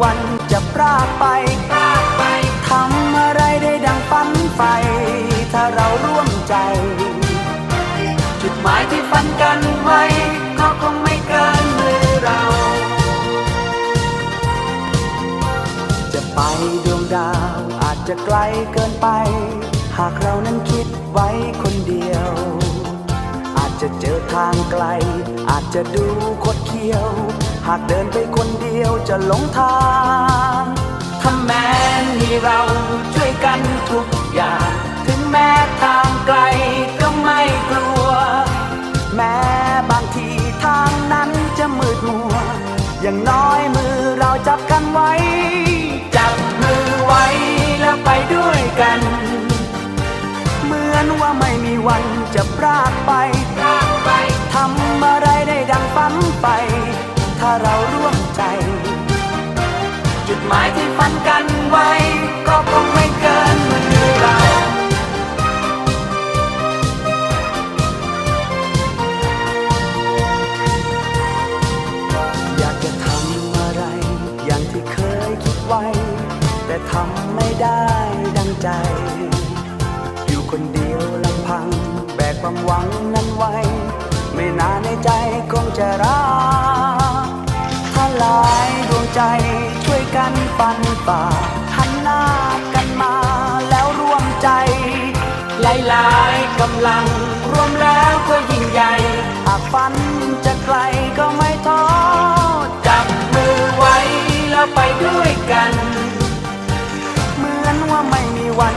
วันจะพรากไปพรากไปทำอะไรได้ดังฝันใฝ่ถ้าเราร่วมใจ จุดหมายที่ฝันกันไว้ก็คงไม่เกินมือเรา จะไปดวงดาวอาจจะไกลเกินไป หากเรานั้นคิดไว้คนเดียว อาจจะเจอทางไกล อาจจะดูคดเคี้ยว หากเดินไปคนเดียวจะหลงทางถ้าแม้มีเราช่วยกันทุกอย่าง ถึงแม้ทางไกลก็ไม่กลัว แม้บางทีทางนั้นจะมืดมัว อย่างน้อยมือเราจับกันไว้ จับมือไว้แล้วไปด้วยกัน เหมือนว่าไม่มีวันจะพรากไปพรากไปทำอะไรได้ดังฝันไป เราร่วมใจ จุดหมายที่ฝันกันไว้ ก็คงไม่เกินมือเราอยากจะทำอะไร อย่างที่เคยคิดไว้ แต่ทำไม่ได้ดังใจ อยู่คนเดียวลำพัง แบกความหวังนั้นไว้ ไม่นานในใจคงจะรัก ใจช่วยกันปันป่าหันหน้ากันมาแล้วร่วมใจ หลายๆกำลังรวมแล้วก็ยิ่งใหญ่หากฝันจะไกลก็ไม่ท้อจับมือไว้แล้วไปด้วยกัน เหมือนว่าไม่มีวัน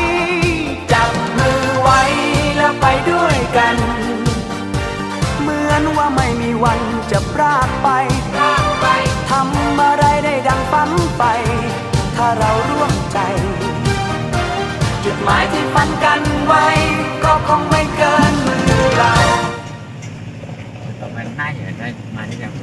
เหมือนว่าไม่มีวันจะพรากไปพรากไปทำอะไรได้ดังฝันไป ถ้าเราร่วมใจ จุดหมายที่ฝันกันไว้ ก็คงไม่เกินมือเราประมาณน่าจะได้มาที่ยัง